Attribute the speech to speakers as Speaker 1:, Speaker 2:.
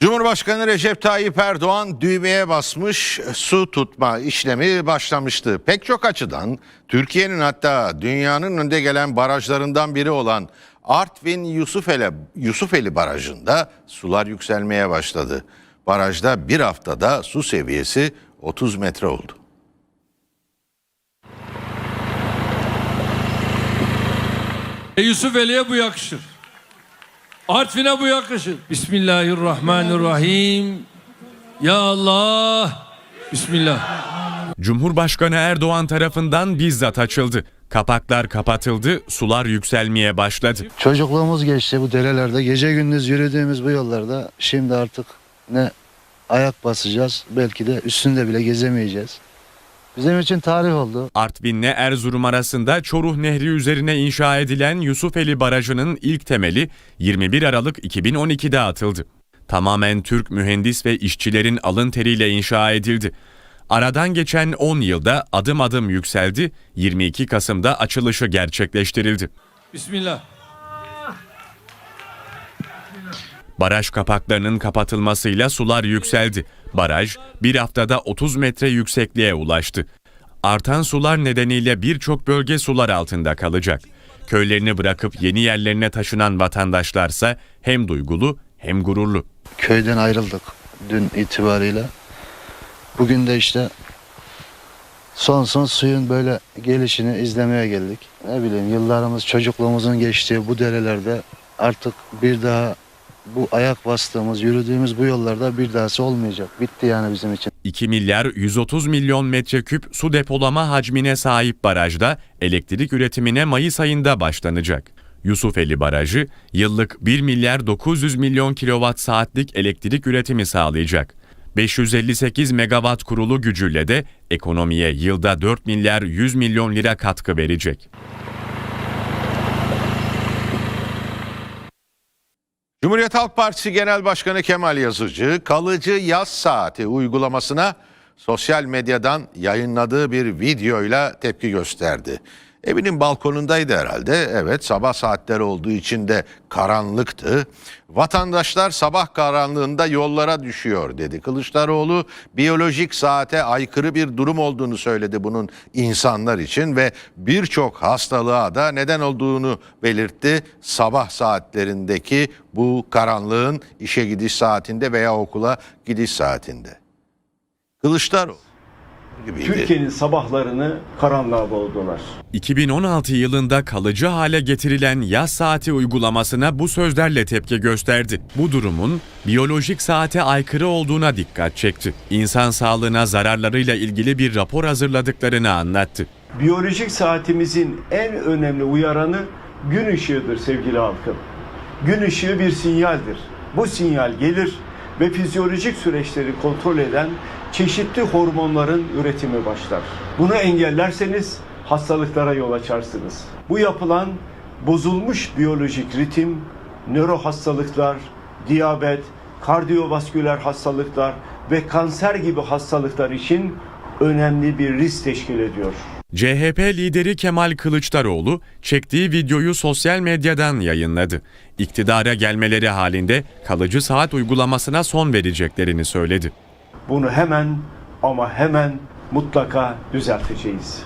Speaker 1: Cumhurbaşkanı Recep Tayyip Erdoğan düğmeye basmış su tutma işlemi başlamıştı. Pek çok açıdan Türkiye'nin hatta dünyanın önde gelen barajlarından biri olan Artvin Yusufeli, Yusufeli Barajı'nda sular yükselmeye başladı. Barajda bir haftada su seviyesi 30 metre oldu.
Speaker 2: E Yusuf Eli'ye bu yakışır. Artvin'e bu yakışır. Bismillahirrahmanirrahim. Ya Allah. Bismillah.
Speaker 3: Cumhurbaşkanı Erdoğan tarafından bizzat açıldı. Kapaklar kapatıldı, sular yükselmeye başladı.
Speaker 4: Çocukluğumuz geçti bu derelerde. Gece gündüz yürüdüğümüz bu yollarda şimdi artık ne ayak basacağız belki de üstünde bile gezemeyeceğiz. Bizim için tarih oldu.
Speaker 3: Artvin'le Erzurum arasında Çoruh Nehri üzerine inşa edilen Yusufeli Barajı'nın ilk temeli 21 Aralık 2012'de atıldı. Tamamen Türk mühendis ve işçilerin alın teriyle inşa edildi. Aradan geçen 10 yılda adım adım yükseldi, 22 Kasım'da açılışı gerçekleştirildi.
Speaker 2: Bismillah.
Speaker 3: Baraj kapaklarının kapatılmasıyla sular yükseldi. Baraj bir haftada 30 metre yüksekliğe ulaştı. Artan sular nedeniyle birçok bölge sular altında kalacak. Köylerini bırakıp yeni yerlerine taşınan vatandaşlarsa hem duygulu hem gururlu.
Speaker 4: Köyden ayrıldık dün itibariyle. Bugün de işte son son suyun böyle gelişini izlemeye geldik. Ne bileyim yıllarımız çocukluğumuzun geçtiği bu derelerde artık bir daha bu ayak bastığımız, yürüdüğümüz bu yollarda bir dahası olmayacak. Bitti yani bizim için.
Speaker 3: 2 milyar 130 milyon metreküp su depolama hacmine sahip barajda elektrik üretimine Mayıs ayında başlanacak. Yusufeli Barajı yıllık 1 milyar 900 milyon kilowatt saatlik elektrik üretimi sağlayacak. 558 megawatt kurulu gücüyle de ekonomiye yılda 4 milyar 100 milyon lira katkı verecek.
Speaker 1: Cumhuriyet Halk Partisi Genel Başkanı Kemal Yazıcı kalıcı yaz saati uygulamasına sosyal medyadan yayınladığı bir videoyla tepki gösterdi. Evinin balkonundaydı herhalde. Evet sabah saatleri olduğu için de karanlıktı. Vatandaşlar sabah karanlığında yollara düşüyor dedi. Kılıçdaroğlu biyolojik saate aykırı bir durum olduğunu söyledi bunun insanlar için ve birçok hastalığa da neden olduğunu belirtti. Sabah saatlerindeki bu karanlığın işe gidiş saatinde veya okula gidiş saatinde. Kılıçdaroğlu gibiydi.
Speaker 5: Türkiye'nin sabahlarını karanlığa boğdular.
Speaker 3: 2016 yılında kalıcı hale getirilen yaz saati uygulamasına bu sözlerle tepki gösterdi. Bu durumun biyolojik saate aykırı olduğuna dikkat çekti. İnsan sağlığına zararlarıyla ilgili bir rapor hazırladıklarını anlattı.
Speaker 5: Biyolojik saatimizin en önemli uyaranı gün ışığıdır sevgili halkım. Gün ışığı bir sinyaldir. Bu sinyal gelir ve fizyolojik süreçleri kontrol eden çeşitli hormonların üretimi başlar. Bunu engellerseniz hastalıklara yol açarsınız. Bu yapılan bozulmuş biyolojik ritim, nöro hastalıklar, diyabet, kardiyovasküler hastalıklar ve kanser gibi hastalıklar için önemli bir risk teşkil ediyor.
Speaker 3: CHP lideri Kemal Kılıçdaroğlu çektiği videoyu sosyal medyadan yayınladı. İktidara gelmeleri halinde kalıcı saat uygulamasına son vereceklerini söyledi.
Speaker 5: Bunu hemen ama hemen mutlaka düzelteceğiz.